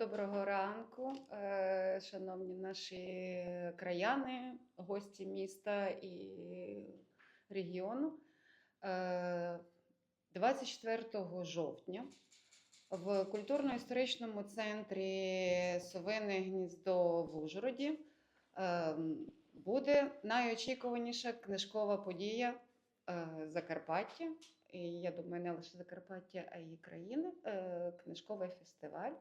Доброго ранку, е, шановні наші краяни, гості міста і регіону. Е, 24 жовтня в культурно-історичному центрі Совине гніздо в Ужгороді е, буде найочікуваніша книжкова подія е, Закарпаття. І я думаю, не лише Закарпаття, а й країни е, книжковий фестиваль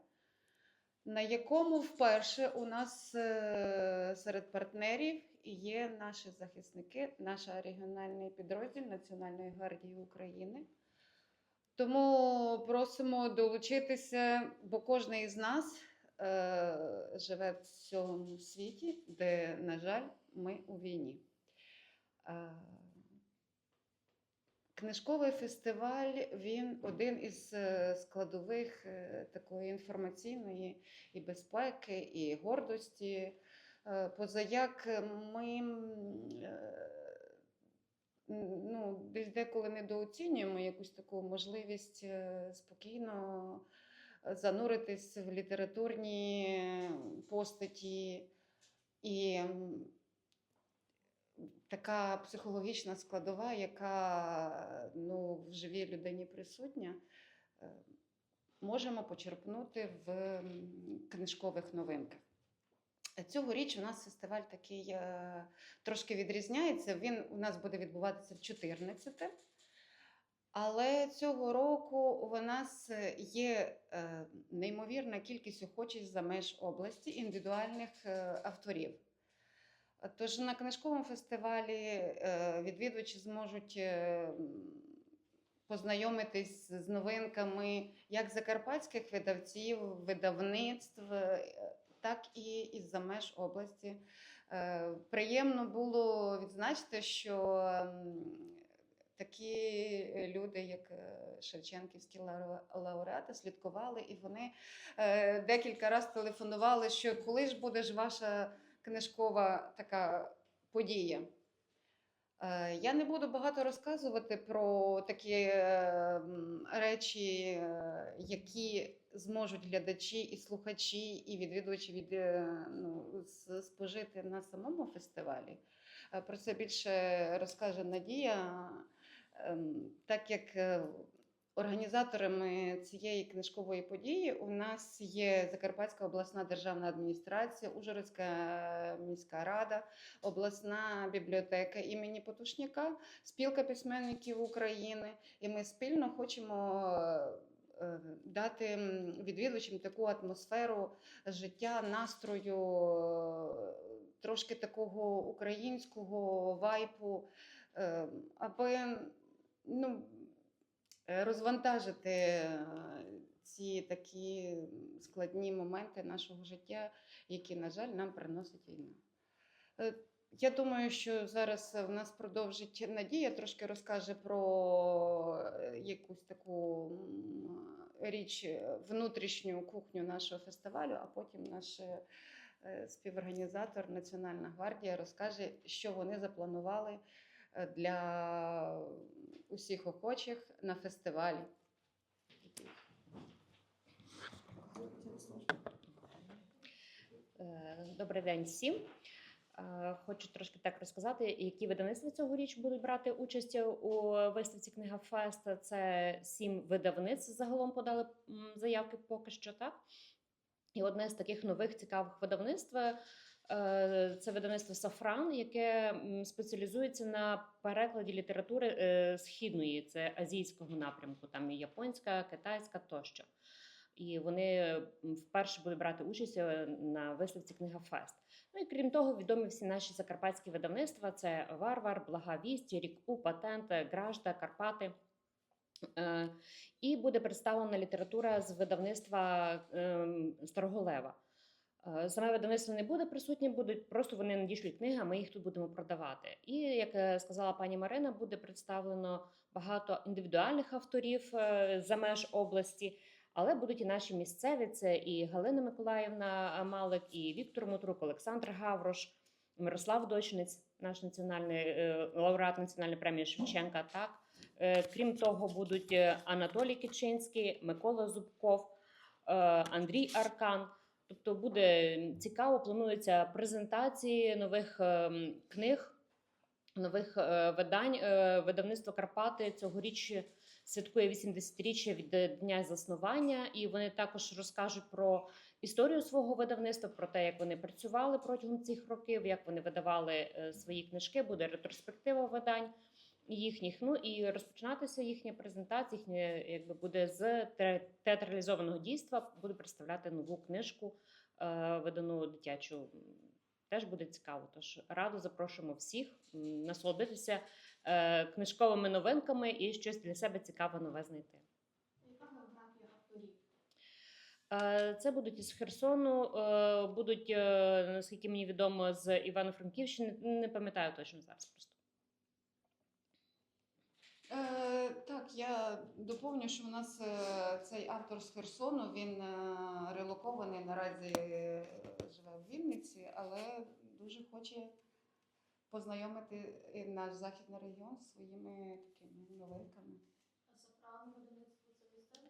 на якому вперше у нас е, серед партнерів є наші захисники, наш регіональний підрозділ Національної гвардії України. Тому просимо долучитися, бо кожен із нас е, живе в цьому світі, де, на жаль, ми у війні. Е, Книжковий фестиваль він один із е, складових е, такої інформаційної і безпеки, і гордості. Е, Позаяк ми ну, десь деколи недооцінюємо якусь таку можливість спокійно зануритись в літературні постаті і така психологічна складова, яка ну, в живій людині присутня, е, можемо почерпнути в книжкових новинках. Цьогоріч у нас фестиваль такий е, трошки відрізняється. Він у нас буде відбуватися в 14. Але цього року у нас є е, неймовірна кількість охочих за меж області індивідуальних авторів. Тож на книжковому фестивалі е, відвідувачі зможуть е, познайомитись з новинками як закарпатських видавців, видавництв, е, так і із-за меж області. Приємно було відзначити, що такі люди, як Шевченківські лауреати, слідкували, і вони декілька разів телефонували, що коли ж буде ж ваша книжкова така подія. Е, Я не буду багато розказувати про такі е, речі, е, які зможуть глядачі і слухачі, і відвідувачі від, ну, спожити на самому фестивалі. Про це більше розкаже Надія, Ем, так як Організаторами цієї книжкової події у нас є Закарпатська обласна державна адміністрація, Ужгородська міська рада, обласна бібліотека імені Потушняка, спілка письменників України. І ми спільно хочемо е, е, дати відвідувачам таку атмосферу життя, настрою, е, трошки такого українського вайпу, е, аби ну, е, розвантажити е, ці такі складні моменти нашого життя, які, на жаль, нам приносить війна. Е, Я думаю, що зараз в нас продовжить Надія, трошки розкаже про е, якусь таку річ, е, внутрішню кухню нашого фестивалю, а потім наш е, е, співорганізатор Національна гвардія розкаже, що вони запланували е, для усіх охочих на фестивалі. Е, Добрий день всім. Е, Хочу трошки так розказати, які видавництва цьогоріч будуть брати участь у виставці Книга Фест. Це сім видавництв загалом подали заявки поки що так. І одне з таких нових цікавих видавництв е, це видавництво Сафран, яке спеціалізується на перекладі літератури е, східної, це азійського напрямку, там і японська, китайська тощо. І вони вперше будуть брати участь е, на виставці Книга Фест. Ну і крім того, відомі всі наші закарпатські видавництва: це Варвар, Блага Вість, Рік У, Патент, Гражда, Карпати. Е, І буде представлена література з видавництва ем, Старого Лева. Е, Саме видавництво не буде присутнє, будуть просто вони надішлють книги, а ми їх тут будемо продавати. І як е, сказала пані Марина, буде представлено багато індивідуальних авторів е, за меж області, але будуть і наші місцеві: це і Галина Миколаївна Малик, і Віктор Мутрук, Олександр Гаврош, Мирослав Дочниць, наш національний е, лауреат національної премії Шевченка. Так крім того, будуть Анатолій Кичинський, Микола Зубков. Андрій Аркан. Тобто буде цікаво, плануються презентації нових ем, книг, нових е, видань. Е, Видавництво Карпати цьогоріч святкує 80-річчя від дня заснування, і вони також розкажуть про історію свого видавництва, про те, як вони працювали протягом цих років, як вони видавали е, свої книжки. Буде ретроспектива видань їхніх. Ну і розпочинатися їхня презентація, їхня якби буде з театралізованого дійства. Буде представляти нову книжку, е, видану дитячу. Теж буде цікаво. Тож радо запрошуємо всіх насолодитися е, книжковими новинками і щось для себе цікаве нове знайти. Е, Це будуть із Херсону, будуть, наскільки мені відомо, з Івано-Франківщини. Не пам'ятаю точно зараз просто. Е, так, я доповню, що у нас е, цей автор з Херсону, він е, релокований наразі е, живе в Вінниці, але дуже хоче познайомити наш західний регіон з своїми такими новинками. А за правом це місцеве?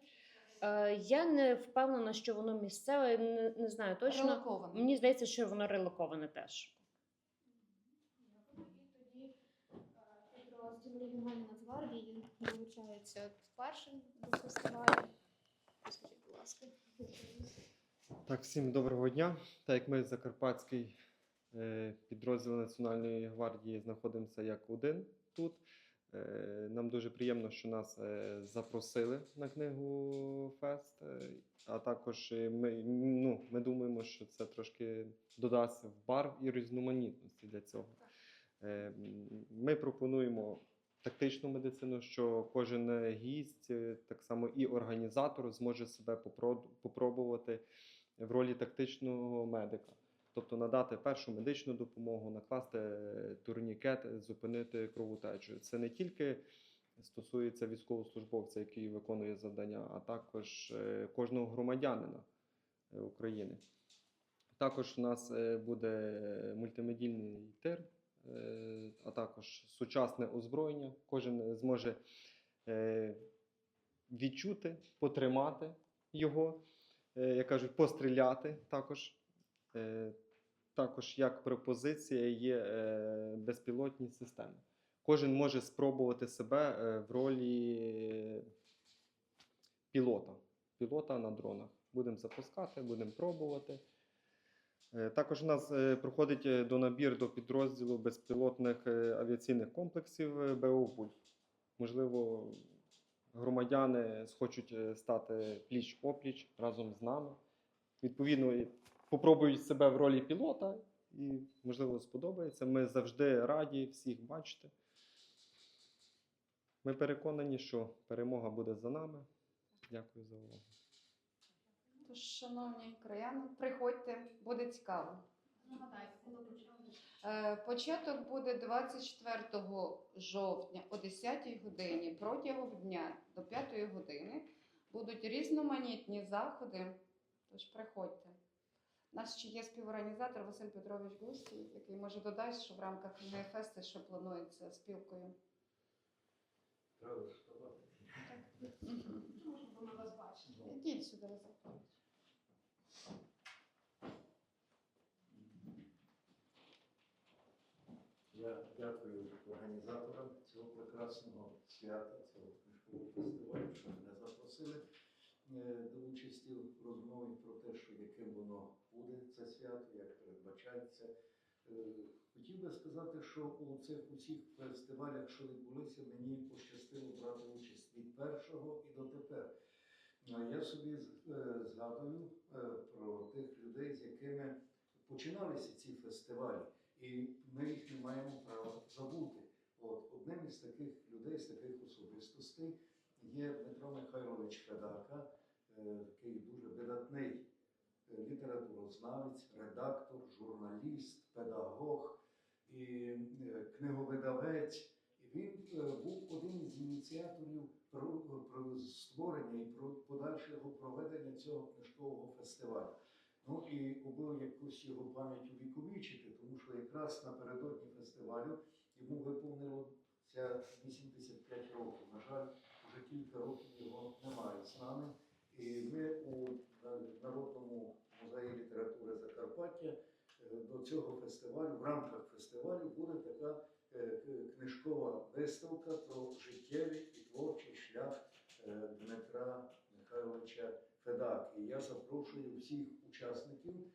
Е, Я не впевнена, що воно місцеве, не, не знаю точно. Релокований. Мені здається, що воно релоковане теж. Дякую. І тоді е, підрозділ регіональної Нацгвардії долучається вперше до фестивалю. Скажіть, будь ласка. Так, всім доброго дня. Так як ми Закарпатський е, підрозділ Національної гвардії знаходимося як один тут. Е, нам дуже приємно, що нас е, запросили на книгу Фест. А також ми, ну, ми думаємо, що це трошки додасть в барв і різноманітності для цього. Ми пропонуємо тактичну медицину, що кожен е, гість, е, так само і організатор, зможе себе попробувати в ролі тактичного медика. Тобто надати першу медичну допомогу, накласти е, турнікет, зупинити кровотечу. Це не тільки стосується військовослужбовця, який виконує завдання, а також кожного громадянина України. Також у нас буде мультимедійний тир, а також сучасне озброєння. Кожен зможе е, відчути, потримати його, е, як кажуть, постріляти також. Е, Також як пропозиція є е, безпілотні системи. Кожен може спробувати себе е, в ролі пілота, пілота на дронах. Будемо запускати, будемо пробувати. Е, Також у нас е, проходить е, донабір до підрозділу безпілотних авіаційних комплексів Беовульф. Можливо, громадяни схочуть стати пліч-опліч разом з нами. Відповідно, попробують себе в ролі пілота, і, можливо, сподобається. Ми завжди раді всіх бачити. Ми переконані, що перемога буде за нами. Дякую за увагу. Тож, шановні краяни, приходьте, буде цікаво. Е, Початок буде 24 жовтня о 10 годині. Протягом дня до 5 години будуть різноманітні заходи. Тож приходьте. У нас ще є співорганізатор Василь Петрович Густій, який може додати, що в рамках фесту, що планується спілкою. Можемо ми вас бачити. Ідіть сюди, заходьте. Я дякую організаторам цього прекрасного свята, цього книжкового фестивалю, що мене запросили е, до участі в розмові про те, що яким воно буде це свято, як передбачається. Е, Хотів би сказати, що у цих усіх фестивалях, що відбулися, мені пощастило брати участь від першого і дотепер. Я собі е, згадую про тих людей, з якими починалися ці фестивалі і ми їх не маємо права забути. От одним із таких людей, з таких особистостей є Дмитро Михайлович Федака, е, такий дуже видатний е, літературознавець, редактор, журналіст, педагог і е, книговидавець. І він був один із ініціаторів про, створення і про подальшого проведення цього книжкового фестивалю. Ну і було якусь його пам'ять увіковічити, тому що якраз напередодні фестивалю йому виповнилося 85 років. На жаль, вже кілька років його немає з нами. І ми у Народному музеї літератури Закарпаття е, до цього фестивалю, в рамках фестивалю буде така е, книжкова виставка про життєвий і творчий шлях е, Дмитра Михайловича Федаки. Я запрошую всіх учасників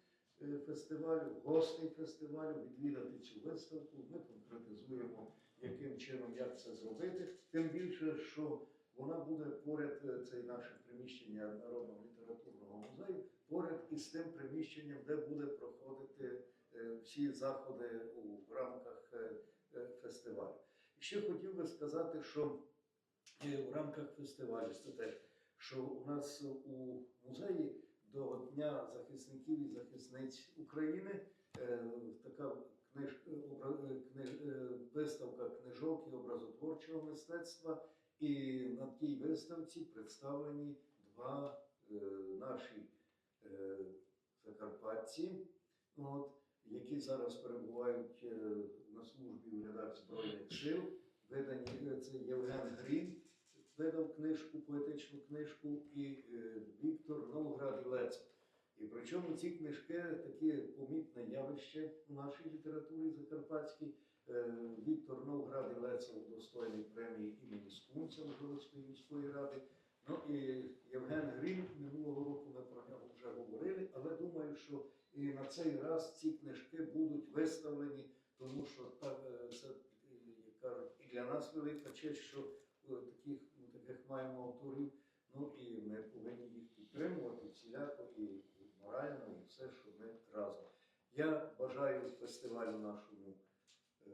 фестивалю, гостей фестивалю відвідати цю виставку. Ми конкретизуємо, яким чином як це зробити. Тим більше, що вона буде поряд е, це наше приміщення Народного літературного музею, поряд із тим приміщенням, де буде проходити е, всі заходи у рамках е, е, фестивалю. І ще хотів би сказати, що е, в рамках фестивалю це теж, що у нас у музеї до Дня захисників і захисниць України е, така книж, е, книж, е, виставка книжок і образотворчого мистецтва. І на тій виставці представлені два наші закарпатці, от, які зараз перебувають на службі в рядах Збройних сил. Видані це Євген Грін, видав книжку, поетичну книжку, і е, Віктор Новград і І причому ці книжки таке помітне явище у нашій літературі закарпатській. Е, Віктор Новград і Лецев удостоєний премії імені Скунця Ужгородської міської ради. Ну і Євген Грін минулого року ми про нього вже говорили, але думаю, що і на цей раз ці книжки будуть виставлені, тому що так е, це як кажуть, і для нас велика честь, що таких, ну, маємо авторів. Ну і ми повинні їх підтримувати всіляко і морально, і все, що ми разом. Я бажаю фестивалю нашому е,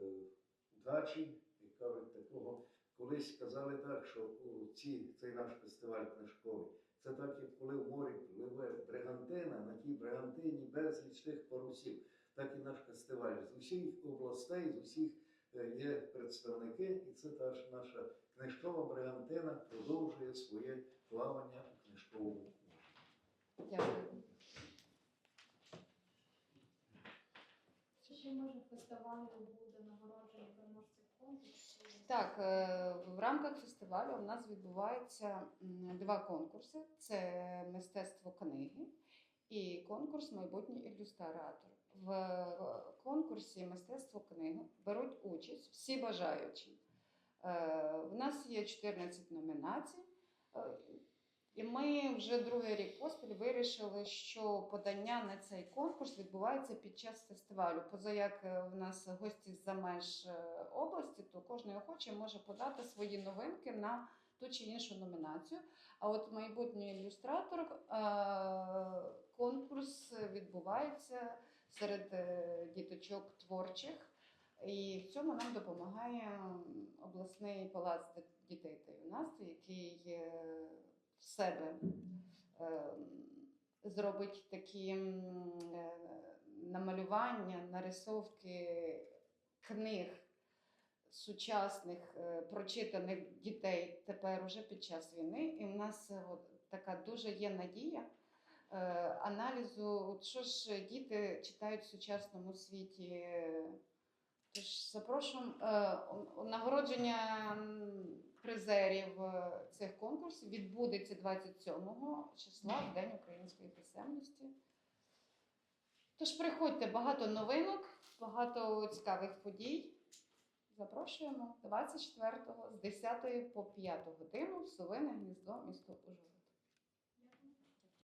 удачі, як кажуть, такого. Колись казали так, що ці, цей наш фестиваль книжковий, це так, як коли в морі пливе бригантина, на тій бригантині безліч тих парусів, так і наш фестиваль. З усіх областей, з усіх є представники, і це та ж наша книжкова бригантина продовжує своє плавання у книжковому морі. Дякую. Ще може фестивалю буде нагородження переможців конкурсу? Так, е, в рамках фестивалю у нас відбуваються два конкурси: це мистецтво книги і конкурс майбутній ілюстратор. В е, конкурсі мистецтво книги беруть участь всі бажаючі. Е, У нас є 14 номінацій. Е, І ми вже другий рік поспіль вирішили, що подання на цей конкурс відбувається під час фестивалю. Поза як е, в нас гості з-за меж е, області, то кожен охочий може подати свої новинки на ту чи іншу номінацію. А от майбутній ілюстратор е, конкурс відбувається серед е, діточок творчих. І в цьому нам допомагає обласний палац дітей та юнацтва, який в себе е, зробить такі е, намалювання, нарисовки книг сучасних прочитаних дітей тепер уже під час війни. І в нас така дуже є надія аналізу, от що ж діти читають в сучасному світі. Тож запрошуємо е, нагородження призерів цих конкурсів відбудеться 27 числа в День української писемності. Тож приходьте багато новинок, багато цікавих подій. Запрошуємо 24-го з 10 по 5 годину в Совине гніздо місто Ужгород.